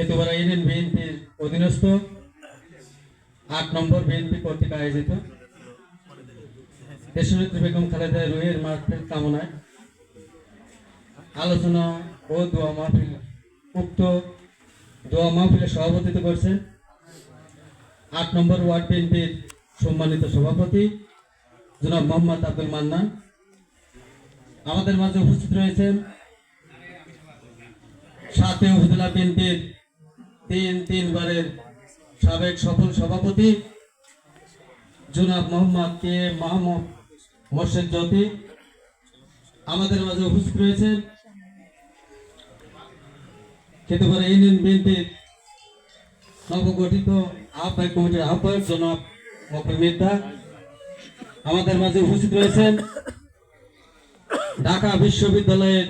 কেতুবারা union বিএনপির অধীনস্থ আট নম্বর বিএনপি কর্তৃক আয়োজিত। দেশনেত্রী বেগম খালেদা রুহের মাহফিল কামনায় আলোচনা ও দোয়া মাহফিল, উক্ত দোয়া মাহফিলে সভাপতিত্ব করছেন আট নম্বর ওয়ার্ড বিএনপির সম্মানিত সভাপতি জনাব মোহাম্মদ আব্দুল মান্নান। আমাদের মাঝে উপস্থিত রয়েছেন সাথে উপজেলা বিএনপির তিন, তিনবারের সাবেক সফল সভাপতি জুনাব মোহাম্মদ কে মাহমুদ মোর্শেদ জ্যোতি আমাদের মাঝে উপস্থিত রয়েছেন। কেতুপাড়া ইউনিয়ন বিএনপির নবগঠিত আহ্বায়ক কমিটির আহ্বায়ক জনাব মকর মির্দা আমাদের মাঝে উপস্থিত রয়েছেন। ঢাকা বিশ্ববিদ্যালয়ের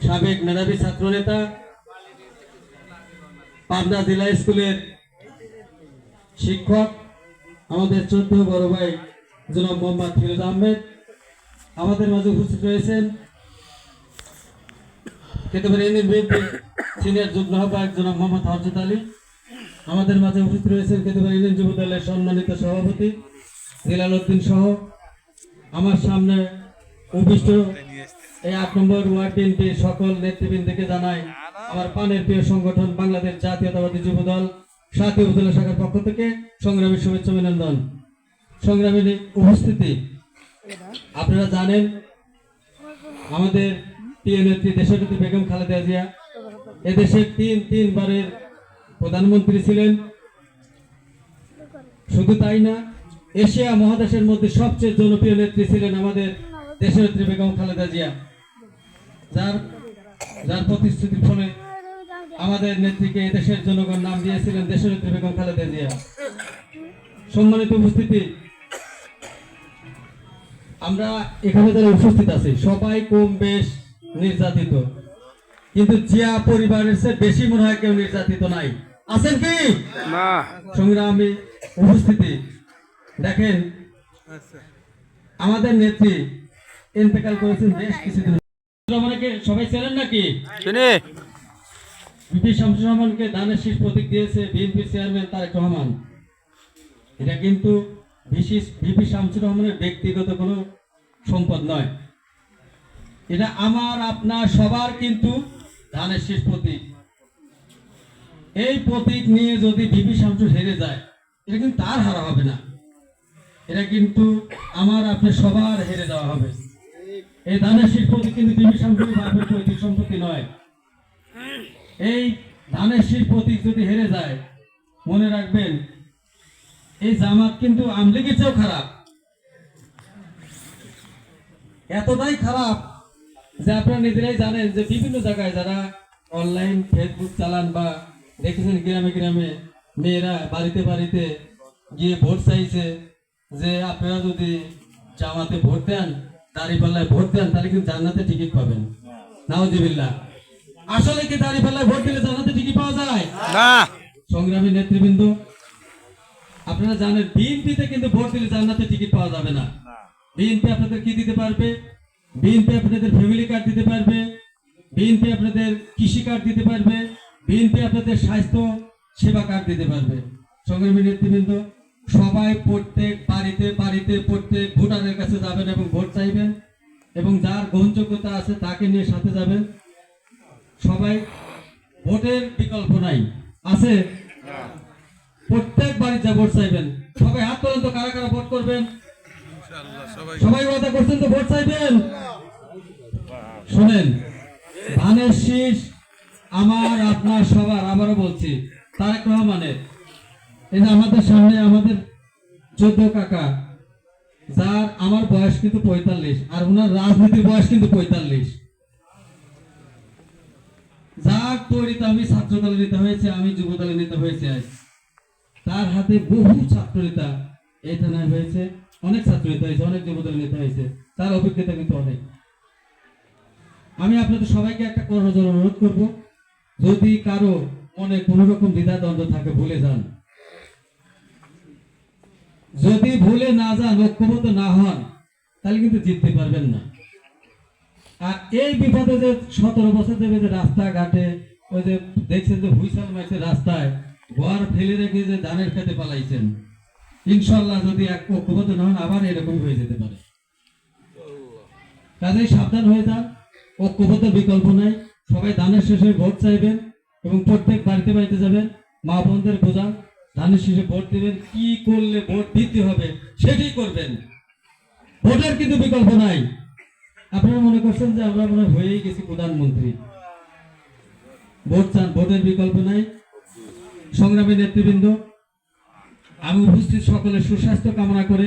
সাবেক মেধাবী ছাত্রনেতা পাবনা জেলা স্কুলের শিক্ষক, আমাদের চোদ্দ বড় ভাই জনাব মোহাম্মদ ফিরোজ আহমেদ, আমাদের মাঝে উপস্থিত রয়েছেন কেতবার বিএনপি সিনিয়র যুগ্ম আহ্বায়ক জনাব মোহাম্মদ হরজত আলী, আমাদের মাঝে উপস্থিত রয়েছেন কেতবার ইউনিয়ন যুব দলের সম্মানিত সভাপতি জিলাল উদ্দিন সহ। আমার সামনে উপবিষ্ট এই আট নম্বর ওয়ার্ড বিএনপির সকল নেতৃবৃন্দকে জানাই আমার পানের প্রিয় সংগঠন বাংলাদেশ জাতীয়তাবাদী যুব দল সাথী উপজেলা শাখার পক্ষ থেকে সংগ্রামী শুভেচ্ছা অভিনন্দন সংগ্রামী উপস্থিতি। আপনারা জানেন, আমাদের প্রিয় নেত্রী দেশনেত্রী বেগম খালেদা জিয়া এদেশের তিন তিনবারের প্রধানমন্ত্রী ছিলেন। শুধু তাই না, এশিয়া মহাদেশের মধ্যে সবচেয়ে জনপ্রিয় নেত্রী ছিলেন আমাদের দেশনেত্রী বেগম খালেদা জিয়া। যার যার প্রতিশ্রুতির ফলে আমাদের নেত্রীকে দেশের জনগণ নাম দিয়েছিলেন দেশনেত্রী বেগম খালেদা জিয়া। সম্মানিত উপস্থিতি আমরা এখানে যারা উপস্থিত আছি সবাই কম বেশ নির্যাতিত। কিন্তু জিয়া পরিবারের চেয়ে বেশি মনে হয় কেউ নির্যাতিত নাই। আছেন কি? না। সংগ্রামী উপস্থিতি দেখেন আমাদের নেত্রী ইন্তেকাল করেছেন বেশ কিছুদিন সবাই চেনেন নাকি? বিপি শামসুর রহমানকে দানের শীষ প্রতীক দিয়েছে বিএনপি চেয়ারম্যান তারেক রহমান। এটা কিন্তু বিশিষ বিপি শামসুর রহমানের ব্যক্তিগত কোনো সম্পদ নয়। এটা আমার আপনার সবার কিন্তু ধানের শীষ প্রতীক। এই প্রতীক নিয়ে যদি বিপি শামসুর হেরে যায় এটা কিন্তু তার হারা হবে না। এটা কিন্তু আমার আপনার সবার হেরে যাওয়া হবে। এই ধানের শীষ প্রতীক কিন্তু বিপি শামসুর বাপের পৈতৃক সম্পত্তি নয়। এই ধানের শীষ প্রতীক যদি হেরে যায়, মনে রাখবেন, এই জামাত কিন্তু আমলিগের চেয়েও খারাপ। এতটাই খারাপ যে আপনারা নিজেরাই জানেন যে বিভিন্ন জায়গায় যারা অনলাইন, ফেসবুক চালান বা দেখেছেন গ্রামে গ্রামে মেয়েরা বাড়িতে বাড়িতে গিয়ে ভোট চাইছে যে আপনারা যদি জামাতে ভোট দেন দাঁড়িপাল্লায় ভোট দেন তাহলে কিন্তু জান্নাতে টিকিট পাবেন। নাওজিবিল্লাহ। আসলে কি দাঁড়িপাল্লায় ভোট দিলে জান্নাতে টিকিট পাওয়া যায়? না। সংগ্রামী নেতৃবৃন্দ আপনারা জানেন বিএনপিতে কিন্তু ভোট দিলে জান্নাতে টিকিট পাওয়া যাবে না। বিএনপি আপনাদের কি দিতে পারবে? বিএনপি আপনাদের ফ্যামিলি কার্ড দিতে পারবে। বিএনপি আপনাদের কৃষি কার্ড দিতে পারবে। বিএনপি আপনাদের স্বাস্থ্য সেবা কার্ড দিতে পারবে। সংগ্রামী নেতৃবৃন্দ সবাই প্রত্যেক বাড়িতে বাড়িতে প্রত্যেক ভোটারের কাছে যাবেন এবং ভোট চাইবেন এবং যার গ্রহণযোগ্যতা আছে তাকে নিয়ে সাথে যাবেন। সবাই ভোটের বিকল্প নাই। আছে? প্রত্যেক বাড়ি যা ভোট চাইবেন। সবাই হাত তোলেন তো কারা কারা ভোট করবেন? সবাই কথা করছেন তো ভোট চাইবেন? শোনেন ধানের শীষ আমার আপনার সবার আবারও বলছি তারেক রহমানের। এই যে আমাদের সামনে আমাদের চোদ্দ কাকা, যার আমার বয়স কিন্তু পঁয়তাল্লিশ আর ওনার রাজনীতির বয়স কিন্তু পঁয়তাল্লিশ। যার তৈরিতে আমি ছাত্র দলে নিতে হয়েছে, আমি যুব দলে নিতে হয়েছে তার হাতে বহু ছাত্র নেতা এই থানায় হয়েছে, অনেক ছাত্র নেতা হয়েছে, অনেক যুব দলে নিতে হয়েছে। তার অভিজ্ঞতা কিন্তু অনেক। আমি আপনাদের সবাইকে একটা করজোর অনুরোধ করব, যদি কারও মনে কোনো রকম দ্বিধা দ্বন্দ্ব থাকে, ভুলে যান। যদি ভুলে না যান, ঐক্যবদ্ধ না হন, তাহলে কিন্তু জিততে পারবেন না। আর এই বিপদে যে সতেরো বছর ধরে যে রাস্তাঘাটে, ওই যে দেখছেন যে হুইসাল মারছে রাস্তায়, ঘর ফেলে রেখে যে ধানের খেতে পালাইছেন, ইনশাল্লাহ যদি এক ঐক্যবদ্ধ না হন, আবার এরকম হয়ে যেতে পারে। কাজেই সাবধান হয়ে যান, ঐক্যবদ্ধ বিকল্প নাই, সবাই ধানের শেষে ভোট চাইবেন এবং প্রত্যেক বাড়িতে বাড়িতে যাবেন, মা বোনদের বোঝান ধানের শীষে ভোট দেবেন কি করলে ভোট দিতে হবে সেটাই করবেন। ভোটের কিন্তু বিকল্প নাই। আপনারা মনে করছেন যে আমরা মনে হয় হয়েই গেছি প্রধানমন্ত্রী। ভোট চান, ভোটের বিকল্প নাই। সংগ্রামী নেতৃবৃন্দ, আমি উপস্থিত সকলের সুস্বাস্থ্য কামনা করে